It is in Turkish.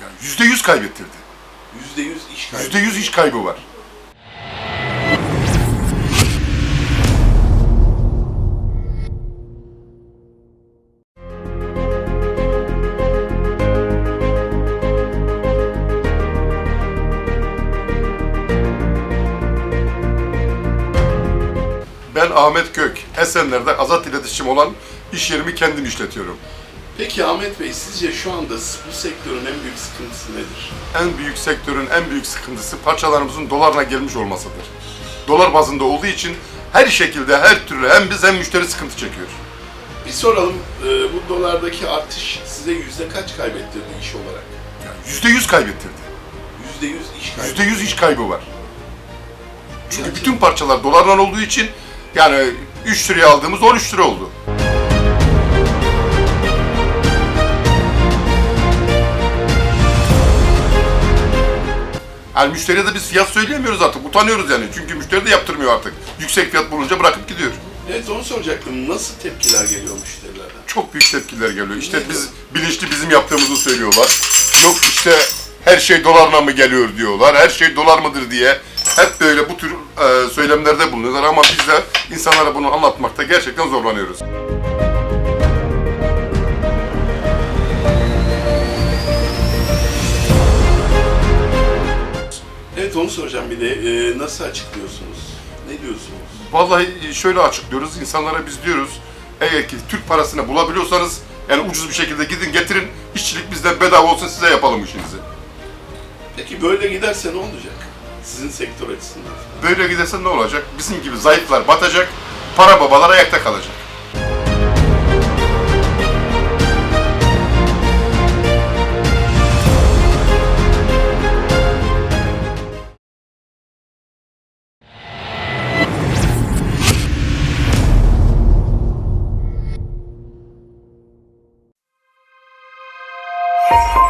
Yani yüzde yüz kaybettirdi. Yüzde yüz iş kaybı. Yüzde yüz iş kaybı var. Ben Ahmet Gök. Esenler'de azat iletişim olan iş yerimi kendim işletiyorum. Peki Ahmet Bey sizce şu anda bu sektörün en büyük sıkıntısı nedir? En büyük sektörün en büyük sıkıntısı parçalarımızın dolarla gelmiş olmasıdır. Dolar bazında olduğu için her şekilde, her türlü hem biz hem müşteri sıkıntı çekiyor. Bir soralım e, bu dolardaki artış size yüzde kaç kaybettirdi iş olarak? Yüzde yüz kaybettirdi. Yüzde yüz iş kaybı. Yüzde yüz iş kaybı var. Çünkü bütün parçalar dolarla olduğu için yani 3 liraya aldığımız 13 lira oldu. Yani müşteriye de biz fiyat söyleyemiyoruz artık. Utanıyoruz yani. Çünkü müşteri de yaptırmıyor artık. Yüksek fiyat bulunca bırakıp gidiyor. Evet onu soracaktım. Nasıl tepkiler geliyor müşterilerden? Çok büyük tepkiler geliyor. İşte biz bilinçli bizim yaptığımızı söylüyorlar. Yok işte her şey dolarla mı geliyor diyorlar. Her şey dolar mıdır diye. Hep böyle bu tür söylemlerde bulunuyorlar ama biz de insanlara bunu anlatmakta gerçekten zorlanıyoruz. Evet onu soracağım bir de e, nasıl açıklıyorsunuz? Ne diyorsunuz? Vallahi şöyle açıklıyoruz. insanlara biz diyoruz. Eğer ki Türk parasını bulabiliyorsanız yani ucuz bir şekilde gidin getirin. işçilik bizden bedava olsun size yapalım işinizi. Peki böyle giderse ne olacak? Sizin sektör açısından. Böyle giderse ne olacak? Bizim gibi zayıflar batacak. Para babalar ayakta kalacak. Thank